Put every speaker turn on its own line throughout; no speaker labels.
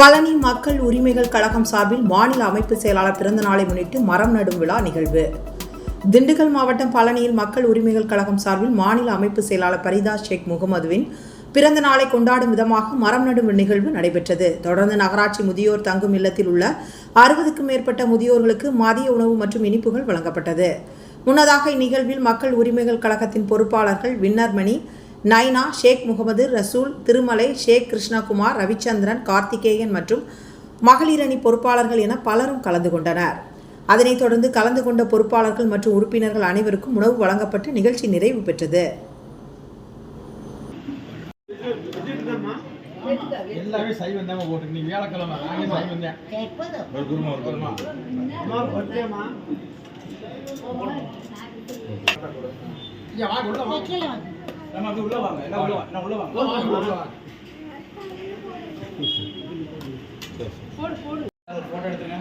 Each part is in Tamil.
பழனி மக்கள் உரிமைகள் கழகம் சார்பில் மாநில அமைப்பு செயலாளர் பிறந்த நாளை முன்னிட்டு மரம் நடும் விழா நிகழ்வு. திண்டுக்கல் மாவட்டம் பழனியில் மக்கள் உரிமைகள் கழகம் சார்பில் மாநில அமைப்பு செயலாளர் பரிதா ஷேக் முகமதுவின் பிறந்த நாளை கொண்டாடும் விதமாக மரம் நடும் நிகழ்வு நடைபெற்றது. தொடர்ந்து நகராட்சி முதியோர் தங்கும் இல்லத்தில் உள்ள அறுபதுக்கும் மேற்பட்ட முதியோர்களுக்கு மதிய உணவு மற்றும் இனிப்புகள் வழங்கப்பட்டது. முன்னதாக இந்நிகழ்வில் மக்கள் உரிமைகள் கழகத்தின் பொறுப்பாளர்கள் வின்னர்மணி நைனா ஷேக் முகமது ரசூல் திருமலை ஷேக் கிருஷ்ணகுமார் ரவிச்சந்திரன் கார்த்திகேயன் மற்றும் மகளிரணி பொறுப்பாளர்கள் என பலரும் கலந்து கொண்டனர். அதனைத் தொடர்ந்து கலந்து கொண்ட பொறுப்பாளர்கள் மற்றும் உறுப்பினர்கள் அனைவருக்கும் உணவு வழங்கப்பட்டு நிகழ்ச்சி நிறைவு பெற்றது.
எல்லாமே சைவம் தான் போட்டு நீ வியாழக்கிழமை நானே சைவம் தான்
ஒரு குருமா ஒரு குருமா.
ஐயா வாங்க உள்ள வாங்க
நம்ம அப்படி உள்ள வாங்க எல்லாம் உள்ள வாங்க உள்ள வாங்க.
உள்ள வாங்க உள்ள வாங்க
போட்டோ எடுத்துங்க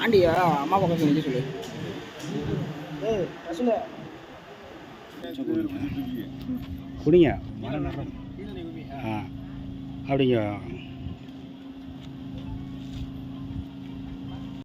ஆண்டியா அம்மா பக்கம் நிற்க சொல்லு குடிங்க. ஆ அப்படிங்க